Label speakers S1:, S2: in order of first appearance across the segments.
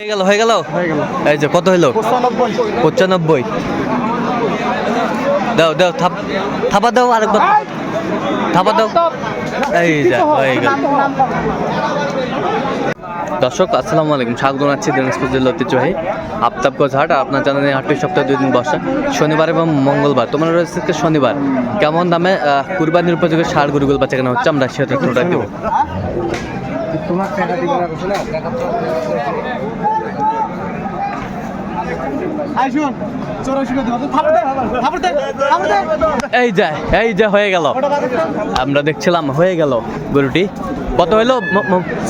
S1: হয়ে গেল হয়ে গেল? এই যে কত হইল?
S2: পঁচানব্বই।
S1: দাও দাও থাপ দাও আরেকবার। থাপা দাও। এই যা হয়ে গেল। দর্শক আসসালামু আলাইকুম। স্বাগত জানাচ্ছি দিনাজপুর জেলা ঐতিহ্যবাহী আফতাবগঞ্জ হাট। আপনার জানেন এই হাটটি সপ্তাহে দুই দিন বসা। শনিবার এবং মঙ্গলবার। তোমার রয়েছে শনিবার। কেমন দামে কুরবানির উপযোগী সার গরুগুলো বাচ্চা কেনা হচ্ছে? আমরা সেটা টোটাল দেবো
S2: তোমার টাকা দিবে না বুঝছ না আই শুন চৌরাশি করে দিবা থাপড় দে থাপড় দে থাপড় দে
S1: এই যা এই যা হয়ে গেল। আমরা দেখছিলাম হয়ে গেল গরুটি। কত হইল?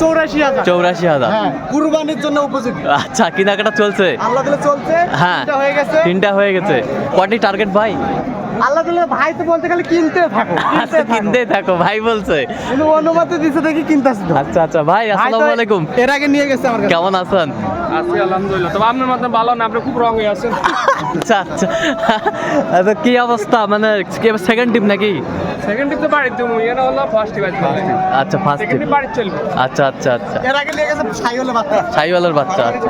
S2: চৌরাশি হাজার।
S1: চৌরাশি হাজার।
S2: হ্যাঁ কুরবানির জন্য উপযুক্ত
S1: আচ্ছা কেনাকাটা চলছে।
S2: আল্লাহ চলছে
S1: হ্যাঁ
S2: তিনটা হয়ে গেছে।
S1: তিনটা হয়ে গেছে। কটি টার্গেট ভাই?
S2: আল্লাহ দিলে ভাই তো বলতে খালি কিনতে থাকো
S1: আচ্ছা কিনতে থাকো ভাই বলছে।
S2: কিন্তু অনুমতি দিছে দেখি কিনতাছি তো।
S1: আচ্ছা আচ্ছা ভাই আসসালামু আলাইকুম।
S2: এর আগে নিয়ে গেছে আমার
S1: কেমন আছেন?
S3: আছি আলহামদুলিল্লাহ। তবে আপনার মতো ভালো না আপনি খুব রং হয়ে আছেন।
S1: আচ্ছা আচ্ছা। আচ্ছা কি অবস্থা? মানে সেকেন্ড টিম নাকি?
S3: সেকেন্ড টিপ তো বাড়িতে তুমি এখানে হলো ফার্স্ট টিপ
S1: আচ্ছা ফার্স্ট টিম
S3: টিপ বাড়িতে চলবে।
S1: আচ্ছা আচ্ছা আচ্ছা।
S2: এর আগে নিয়ে গেছে ছাই হলে বাচ্চা।
S1: সাইওয়ালার বাচ্চা আচ্ছা।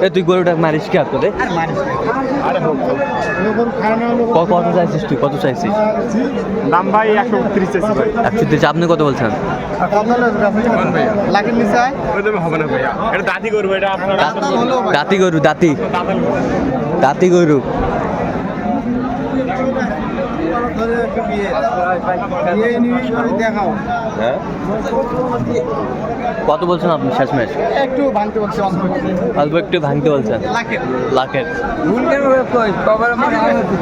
S1: এ তুই গরুটা মারিস কি হাতে রে?
S2: আর মারিস না। লোকের খাওয়ানো হলো
S1: ক- কত চাইছিস তুই? কত চাইছিস?
S3: দাম ভাই একশো উনত্রিশ আছে ভাই।
S1: একচল্লিশ আপনি কত বলছেন? দাঁতি গরু দাঁতি দাঁতি গরু।
S2: দেখাও।
S1: কত বলছেন আপনি শেষ শেষমেশ?
S2: একটু ভাঙতে বলছি অল্প একটু।
S1: ভাঙতে বলছেন।
S2: লাখের।
S1: লাখের।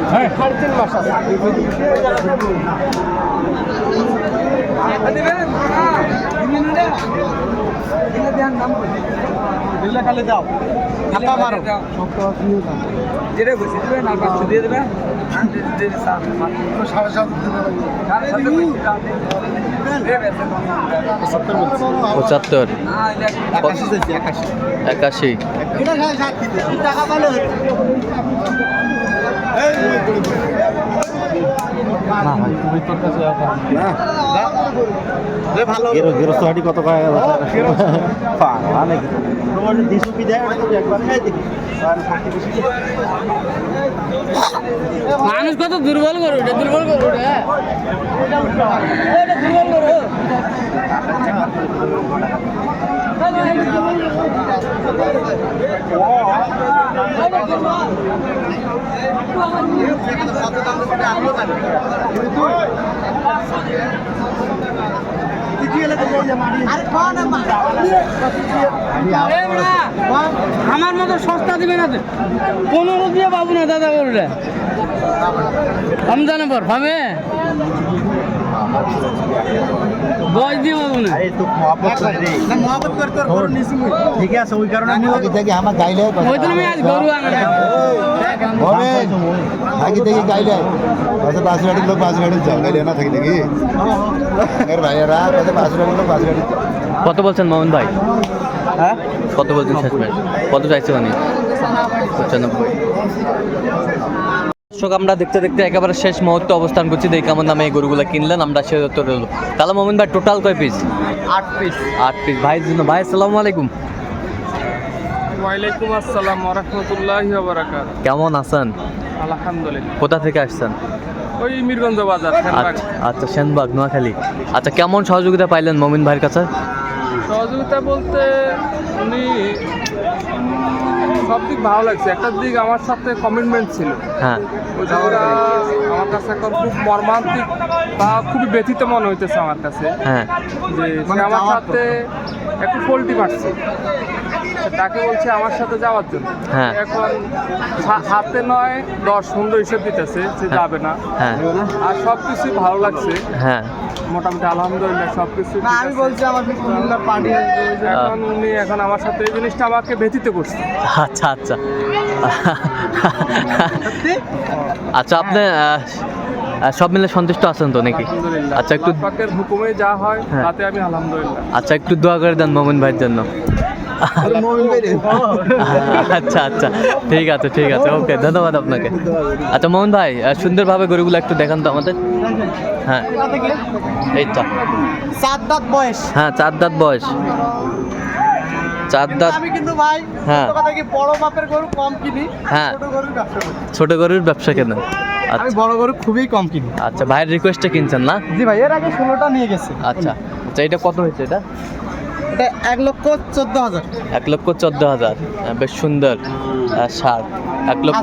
S2: হ্যাঁ, মাস আছে। দিলে খালি দাও থাপা মারো সাড়ে সাত
S1: পঁচাত্তর
S2: একাশি চাইছি, একাশি।
S1: একাশি
S2: এটা সাড়ে সাত দিতে। টাকা
S4: কত বেশি
S5: মানুষ কত দুর্বল করো এটা দুর্বল করো এটা এটা দুর্বল করো এই বেটা, আমার মতো সস্তা দিবে না। পনেরো দিয়ে পাবো না দাদা করলে রমজানের পর পাবে দশ দিয়ে পাবো না।
S4: আরে তো মহাপত করে রে।
S2: না মহাবত করতে আর করে নিছি মুই।
S4: ঠিক আছে ওই কারণে আমি আগে থেকে আমার গাইলে
S5: ওই জন্য আমি আজ গরু আনা
S4: হবে। আগে থেকে গাইলে। কত পাঁচ গাড়ি লোক পাঁচ গাড়ি যাও গাইলে না থাকি নাকি এর ভাইয়েরা পাঁচ গাড়ি লোক পাঁচ গাড়ি
S1: কত বলছেন মোহন ভাই?
S4: হ্যাঁ?
S1: কত বলছেন কত চাইছে উনি? পঁচানব্বই। দর্শক আমরা দেখতে দেখতে একেবারে শেষ মুহূর্তে অবস্থান করছি। দেখি কেমন নামে এই গরুগুলো কিনলেন আমরা সে উত্তর হলো তাহলে মোমিন ভাই টোটাল কয় পিস
S2: আট পিস
S1: আট পিস ভাই জন্য ভাই আসসালামু আলাইকুম।
S3: ওয়ালাইকুম আসসালাম ওরহমতুল্লাহি বারাকাত
S1: কেমন আছেন?
S3: আলহামদুলিল্লাহ।
S1: কোথা থেকে আসছেন?
S3: ওই মিরগঞ্জ বাজার
S1: আচ্ছা আচ্ছা সেনবাগ নোয়াখালী। আচ্ছা কেমন সহযোগিতা পাইলেন মমিন ভাইয়ের কাছে?
S3: সহযোগিতা বলতে উনি সব দিক ভালো লাগছে। একটা দিক আমার সাথে কমিটমেন্ট ছিল।
S1: হ্যাঁ।
S3: আমার কাছে এখন খুব মর্মান্তিক বা খুবই ব্যথিত মনে হইতেছে আমার কাছে।
S1: হ্যাঁ।
S3: যে
S2: মানে
S3: আমার সাথে একটু পোল্ট্রি পাচ্ছে সে তাকে বলছে আমার সাথে যাওয়ার জন্য।
S1: হ্যাঁ।
S3: এখন হাতে নয় দশ সুন্দর হিসেব দিতেছে সে যাবে না।
S1: হ্যাঁ।
S3: আর সব কিছুই ভালো লাগছে।
S1: হ্যাঁ।
S3: মোটামুটি আলহামদুলিল্লাহ সব কিছু
S2: আমি বলছি আমার বিসমিল্লাহ পার্টি
S3: এখন উনি এখন আমার সাথে এই জিনিসটা আমাকে ব্যথিত করছে।
S1: আচ্ছা আচ্ছা। আচ্ছা আপনি আহ, সব মিলে সন্তুষ্ট আছেন তো নাকি? আচ্ছা একটু
S3: হুকুমে যা হয়
S1: হ্যাঁ।
S3: তাতে আমি আলহামদুলিল্লাহ।
S1: আচ্ছা একটু দোয়া করে দেন মোমিন ভাইয়ের জন্য। আচ্ছা আচ্ছা। ঠিক আছে ঠিক আছে। ওকে ধন্যবাদ আপনাকে। আচ্ছা মোহন ভাই সুন্দরভাবে গরুগুলো একটু দেখান তো আমাদের। হ্যাঁ। এইটা
S2: সাত দাঁত বয়স।
S1: হ্যাঁ চার দাঁত বয়স। চার দাঁত।
S2: আমি কিন্তু ভাই
S1: হ্যাঁ।
S2: বড় মাপের গরু কম কিনি
S1: হ্যাঁ।
S2: ছোট গরুর ব্যবসা
S1: ছোট গরুর ব্যবসা কেন?
S2: আমি
S1: আচ্ছা
S2: বড় গরু খুবই কম কিনি।
S1: আচ্ছা ভাইয়ের রিকোয়েস্টে কিনছেন না?
S2: জি ভাই এর আগে ষোলোটা নিয়ে গেছে।
S1: আচ্ছা। আচ্ছা এটা কত হয়েছে এটা?
S2: এটা এক লক্ষ চোদ্দ হাজার।
S1: এক লক্ষ চোদ্দ হাজার। বেশ সুন্দর সার এক লক্ষ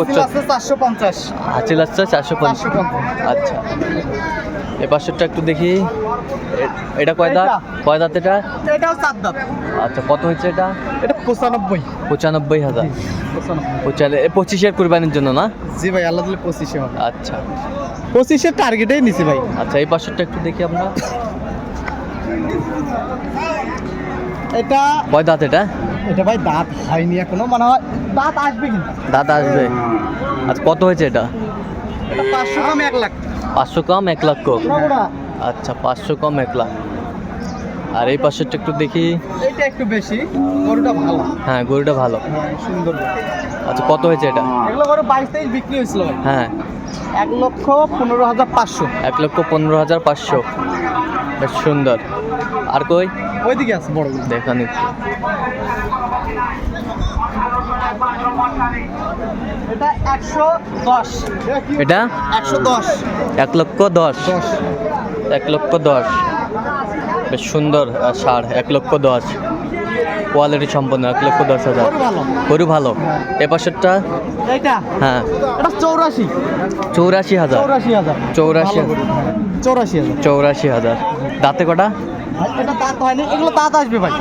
S2: চারশো পঞ্চাশ।
S1: হাঁচি লাগছে চারশো পঞ্চাশ। আচ্ছা। এ পাশেরটা একটু দেখি। এটা কয় দাঁত? কয় দাঁত এটা?
S2: এটাও চার দাঁত।
S1: আচ্ছা কত হচ্ছে এটা?
S2: এটা পঁচানব্বই।
S1: পঁচানব্বই হাজার।
S2: পঁচানব্বই।
S1: পঁচিশের কুরবানির জন্য না?
S2: জি ভাই আল্লাহ দিলে পঁচিশে হবে।
S1: আচ্ছা।
S2: পঁচিশের টার্গেটেই নিছি ভাই।
S1: আচ্ছা এই পাশেরটা একটু দেখি আমরা।
S2: এটা
S1: কয় দাঁত এটা?
S2: এটা ভাই দাঁত হয়নি এখনও মানে হয় দাঁত আসবে কিন্তু।
S1: দাঁত আসবে। আচ্ছা কত হয়েছে এটা?
S2: এটা পাঁচশো কম এক লাখ।
S1: পাঁচশো কম এক লক্ষ
S2: পুরোটা
S1: আচ্ছা পাঁচশো কম এক লাখ। আর এই পাশেরটা একটু দেখি।
S2: এটা একটু বেশি গরুটা ভালো।
S1: হ্যাঁ গরুটা ভালো।
S2: সুন্দর।
S1: আচ্ছা কত হয়েছে এটা?
S2: এগুলো গরু বাইশ তেইশ বিক্রি হয়েছিল।
S1: হ্যাঁ।
S2: এক লক্ষ পনেরো হাজার পাঁচশো।
S1: এক লক্ষ পনেরো হাজার পাঁচশো। বেশ সুন্দর। আর কই?
S2: ওইদিকে আছে বড় দেখা
S1: দেখান একটু
S2: এটা একশো দশ।
S1: এটা?
S2: একশো দশ।
S1: এক লক্ষ দশ। এক লক্ষ দশ। বেশ সুন্দর সার। এক লক্ষ দশ। কোয়ালিটি সম্পন্ন এক লক্ষ দশ হাজার।
S2: গরু ভালো?
S1: এ পাশেরটা? হ্যাঁ।
S2: এটা চৌরাশি।
S1: চৌরাশি হাজার।
S2: চৌরাশি হাজার।
S1: চৌরাশি।
S2: চৌরাশি হাজার।
S1: চৌরাশি হাজার। দাঁতে কটা?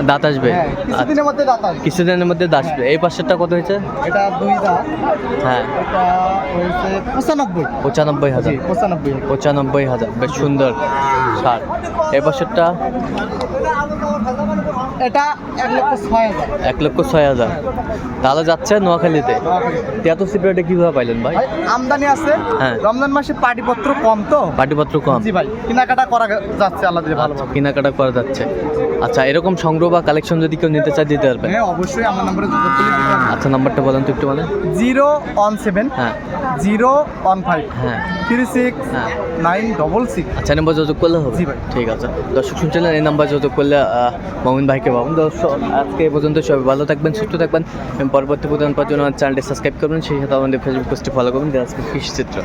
S2: দাঁত আসবে হ্যাঁ কিছুদিনের মধ্যে দাঁত আসবে।
S1: কিছুদিনের মধ্যে দাঁত আসবে। এই পাশেরটা কত হয়েছে?
S2: এটা
S1: হ্যাঁ।
S2: পঁচানব্বই।
S1: হাজার।
S2: পঁচানব্বই
S1: পঁচানব্বই হাজার। বেশ সুন্দর। সার। এই পাশেরটা?
S2: এটা এক লক্ষ ছয় হাজার।
S1: এক লক্ষ ছয় হাজার। তাহলে যাচ্ছে নোয়াখালীতে। এত সিপারেটে কীভাবে পাইলেন ভাই?
S2: আমদানি আছে।
S1: হ্যাঁ।
S2: রমজান মাসে পাটিপত্র কম তো।
S1: পাটিপত্র কম।
S2: জি ভাই কেনাকাটা করা যাচ্ছে আল্লাহ দিলে ভালো
S1: আচ্ছা, কেনাকাটা করা যাচ্ছে। আচ্ছা এরকম সংগ্রহ বা কালেকশন যদি কেউ নিতে চায় দিতে পারবেন?
S2: হ্যাঁ অবশ্যই আমার নম্বরে যোগাযোগ করলে
S1: আচ্ছা নাম্বারটা বলেন তো একটু মানে
S2: জিরো ওয়ান সেভেন
S1: হ্যাঁ।
S2: জিরো ওয়ান ফাইভ
S1: হ্যাঁ।
S2: থ্রি সিক্স
S1: হ্যাঁ।
S2: Nine double six.
S1: আচ্ছা নাম্বার যোগাযোগ করলে হবে।
S2: জি ভাই।
S1: ঠিক আছে। দর্শক শুনছিলেন এই নাম্বার যোগাযোগ করলে মমিন ভাইকে পাবেন দর্শক আজকে এই পর্যন্ত সবাই ভালো থাকবেন, সুস্থ থাকবেন। এবং পরবর্তী প্রধান পাওয়ার জন্য চ্যানেলটি সাবস্ক্রাইব করবেন, সেই সাথে আমাদের ফেসবুক পোস্টে ফলো করবেন আজকে কৃষি চিত্র